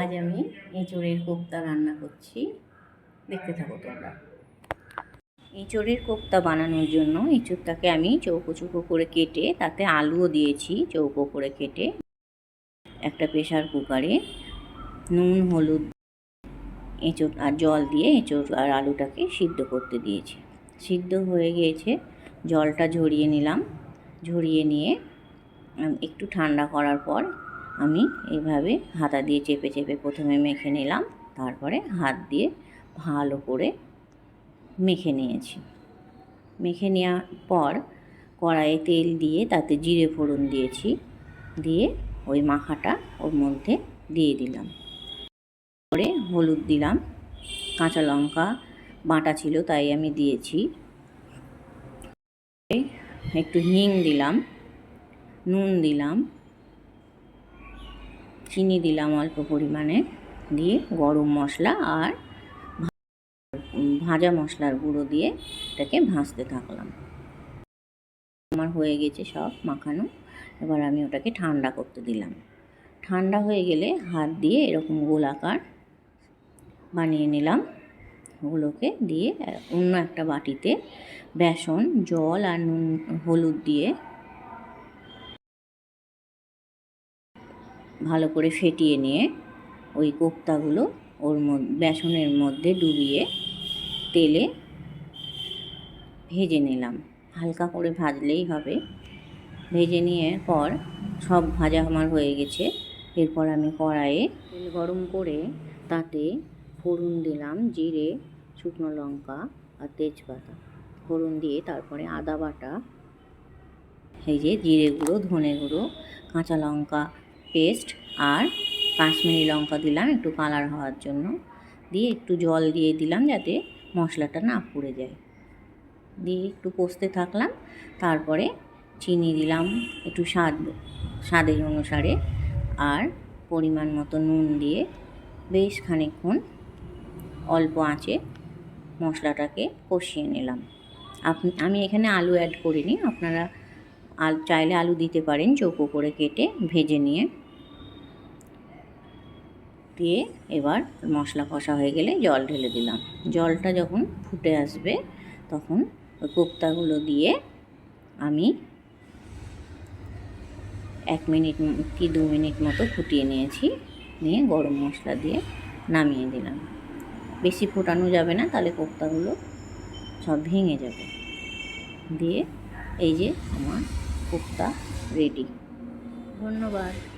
আজ আমি এঁচড়ের কোপ্তা রান্না করছি। দেখতে থাকো তোমরা। এঁচড়ের কোপ্তা বানানোর জন্য এঁচড়টাকে আমি চৌকো চৌকো করে কেটে তাতে আলুও দিয়েছি, চৌকো করে কেটে একটা প্রেশার কুকারে নুন, হলুদ এঁচড় আর জল দিয়ে এঁচড় আর আলুটাকে সিদ্ধ করতে দিয়েছি। সিদ্ধ হয়ে গিয়েছে, জলটা ঝরিয়ে নিলাম। ঝরিয়ে নিয়ে একটু ঠান্ডা করার পর আমি এইভাবে হাতা দিয়ে চেপে চেপে প্রথমে মেখে নিলাম, তারপরে হাত দিয়ে ভালো করে মেখে নিয়েছি। মেখে নেওয়ার পর কড়াইয়ে তেল দিয়ে তাতে জিরে ফোড়ন দিয়েছি, দিয়ে ওই মাখাটা ওর মধ্যে দিয়ে দিলাম। করে হলুদ দিলাম, কাঁচা লঙ্কা বাটা ছিল তাই আমি দিয়েছি। একটু হিং দিলাম, নুন দিলাম চিনি দিলাম অল্প পরিমাণে, দিয়ে গরম মশলা আর ভাজা মশলার গুঁড়ো দিয়ে এটাকে ভাজতে থাকলাম। আমার হয়ে গেছে সব মাখানো, এবার আমি ওটাকে ঠান্ডা করতে দিলাম। ঠান্ডা হয়ে গেলে হাত দিয়ে এরকম গোলাকার বানিয়ে নিলাম। ওগুলোকে দিয়ে অন্য একটা বাটিতে বেসন, জল আর নুন, হলুদ দিয়ে ভালো করে ফেটিয়ে নিয়ে ওই কোপ্তাগুলো ওর বেসনের মধ্যে ডুবিয়ে তেলে ভেজে নিলাম। হালকা করে ভাজলেই হবে। ভেজে নিয়ে পর সব ভাজা আমার হয়ে গেছে। এরপর আমি কড়াইয়ে তেল গরম করে তাতে ফোড়ন দিলাম, জিরে, শুকনো লঙ্কা আর তেজপাতা। ফোড়ন দিয়ে তারপরে আদা বাটা, এই যে জিরে গুঁড়ো, ধনে গুঁড়ো, কাঁচা লঙ্কা পেস্ট আর কাশ্মীরি লঙ্কা দিলাম একটু কালার হওয়ার জন্য। দিয়ে একটু জল দিয়ে দিলাম যাতে মশলাটা না পুড়ে যায়। দিয়ে একটু কষতে থাকলাম, তারপরে চিনি দিলাম একটু স্বাদ, স্বাদের অনুসারে। আর পরিমাণ মতো নুন দিয়ে বেশ খানিকক্ষণ অল্প আঁচে মশলাটাকে কষিয়ে নিলাম। আপনি আমি এখানে আলু অ্যাড করিনি, আপনারা আল, চাইলে আলু দিতে পারেন, চৌকো করে কেটে ভেজে নিয়ে। দিয়ে এবার মশলা কষা হয়ে গেলে জল ঢেলে দিলাম। জলটা যখন ফুটে আসবে, তখন ওই কোপ্তাগুলো দিয়ে আমি এক মিনিট কি দু মিনিট মতো ফুটিয়ে নিয়েছি। নিয়ে গরম মশলা দিয়ে নামিয়ে দিলাম। বেশি ফোটানো যাবে না, তাহলে কোপ্তাগুলো সব ভেঙে যাবে। দিয়ে এই যে আমার কোপ্তা রেডি ধন্যবাদ।